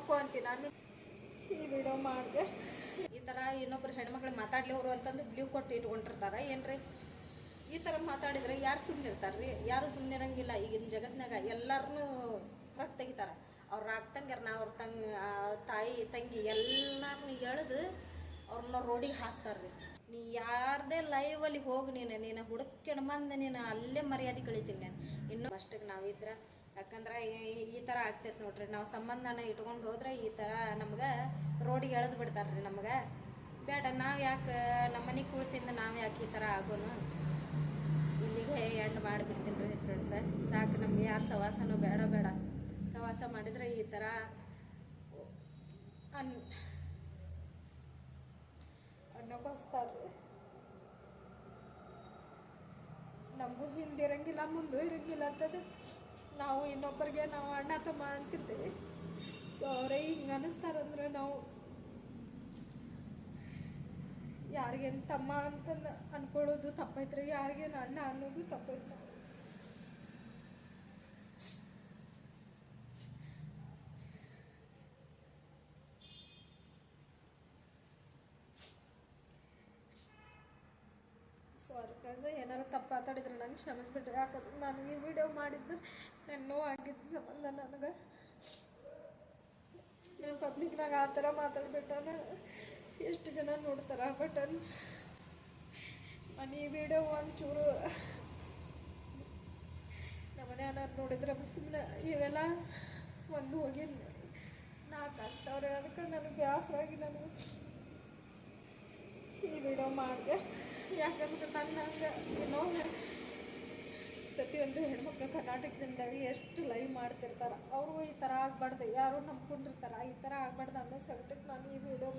ಮಕ್ಕೋ ಅಂತೀನಿ. ನಾನು ಈ ವಿಡಿಯೋ ಮಾಡಿದೆ. ಈ ಥರ ಇನ್ನೊಬ್ರು ಹೆಣ್ಮಕ್ಳು ಮಾತಾಡ್ಲಿವ್ರು ಅಂತಂದು ಬ್ಲೂ ಕೊಟ್ಟು ಇಟ್ಕೊಂಡಿರ್ತಾರ. ಏನ್ರಿ? ಈ ಥರ ಮಾತಾಡಿದ್ರೆ ಯಾರು ಸುಮ್ಮನೆ ಇರ್ತಾರ್ರಿ? ಯಾರು ಸುಮ್ಮನೆ ಇರಂಗಿಲ್ಲ. ಈಗಿನ ಜಗತ್ನಾಗ ಎಲ್ಲರನ್ನೂ ಹೊರಗೆ ತೆಗಿತಾರ. ಅವ್ರ ನಾ ಅವ್ರ ತಂಗ ತಾಯಿ, ತಂಗಿ ಎಲ್ಲರನ್ನೂ ಎಳೆದು ಅವ್ರನ್ನ ರೋಡಿಗೆ ಹಾಸ್ತಾರ್ರಿ. ನೀ ಯಾರದೇ ಲೈವಲ್ಲಿ ಹೋಗಿ ನೀನು ನೀನು ಹುಡುಕ್ಯಣ ಬಂದು ನೀನು ಅಲ್ಲೇ ಮರ್ಯಾದೆ ಕಳಿತೀನಿ ನಾನು. ಇನ್ನು ಅಷ್ಟಕ್ಕೆ ನಾವಿದ್ರ ಯಾಕಂದ್ರೆ ಈ- ತರ ಆಗ್ತೈತೆ ನೋಡ್ರಿ. ನಾವು ಸಂಬಂಧನ ಇಟ್ಕೊಂಡು ಹೋದ್ರೆ ಈ ಥರ ನಮ್ಗೆ ರೋಡಿಗೆ ಎಳೆದು ಬಿಡ್ತಾರ್ರಿ ನಮ್ಗೆ. ಬೇಡ, ನಾವು ಯಾಕೆ ನಮ್ಮ ಮನೆ ಕುಳ್ತಿಂದ ನಾವು ಯಾಕೆ ಈ ಥರ ಆಗೋನು? ಇಲ್ಲಿಗೆ ಎಂಡ್ ಮಾಡಿಬಿಡ್ತೀನಿ ರೀ ಫ್ರೆಂಡ್ಸ್ ಸಾಕು ನಮ್ಗೆ ಯಾರು ಸವಾಸನೂ ಬೇಡ ಬೇಡ. ಸವಾಸ ಮಾಡಿದ್ರೆ ಈ ಥರ ಅನ್ ನಮಗೂ ಹಿಂದಿರಂಗಿಲ್ಲ, ಮುಂದೂ ಇರಂಗಿಲ್ಲ ಅಂತದ. ನಾವು ಇನ್ನೊಬ್ಬರಿಗೆ ನಾವು ಅಣ್ಣ ತಮ್ಮ ಅಂತಿರ್ತೀವಿ ಸೊ ಅವರೇ ಹಿಂಗೆ ಅನ್ನಿಸ್ತಾರಂದ್ರೆ ನಾವು ಯಾರಿಗೇನು ತಮ್ಮ ಅಂತಂದು ಅನ್ಕೊಳ್ಳೋದು ತಪ್ಪೈತ್ರಿ ಯಾರಿಗೇನು ಅಣ್ಣ ಅನ್ನೋದು ತಪ್ಪೈತೆ ಸಾರಿ ಫ್ರೆಂಡ್ಸ್ ಏನಾರು ತಪ್ಪು ಮಾತಾಡಿದ್ರೆ ನನಗೆ ಕ್ಷಮಿಸ್ಬಿಟ್ರೆ ಯಾಕಂದ್ರೆ ನಾನು ಈ ವಿಡಿಯೋ ಮಾಡಿದ್ದು ನನ್ನ ನೋವಾಗಿದ್ದ ಸಂಬಂಧ ನನಗೆ. ನಾನು ಪಬ್ಲಿಕ್ನಾಗ ಆ ಥರ ಮಾತಾಡ್ಬಿಟ್ಟಾನ ಎಷ್ಟು ಜನ ನೋಡ್ತಾರ ಬಟ್ ನಾನು ಈ ವಿಡಿಯೋ ಒಂಚೂರು ನಮ್ಮನೆ ಅನ್ನೋದು ನೋಡಿದ್ರೆ ಸುಮ್ಮನೆ ಇವೆಲ್ಲ ಒಂದು ಹೋಗಿ ನಾಲ್ಕು ಆಗ್ತಾವ್ರೆ. ಅದಕ್ಕೆ ನನಗೆ ಬೇಸರಾಗಿ ನಾನು ಈ ವಿಡಿಯೋ ಮಾಡಿದೆ. ಯಾಕಂದ್ರೆ ನನ್ನ ಹಂಗೆ ಏನೋ ಪ್ರತಿಯೊಂದು ಹೆಣ್ಮಕ್ಳು ಕರ್ನಾಟಕದಿಂದ ಎಷ್ಟು ಲೈವ್ ಮಾಡ್ತಿರ್ತಾರೆ. ಅವರು ಈ ಥರ ಆಗ್ಬಾರ್ದು. ಯಾರು ನಂಬ್ಕೊಂಡಿರ್ತಾರೆ. ಈ ಥರ ಆಗ್ಬಾರ್ದು ಅನ್ನೋ ಸೆಲ್ಟಕ್ಕೆ ನಾನು ಈ ವಿಡಿಯೋ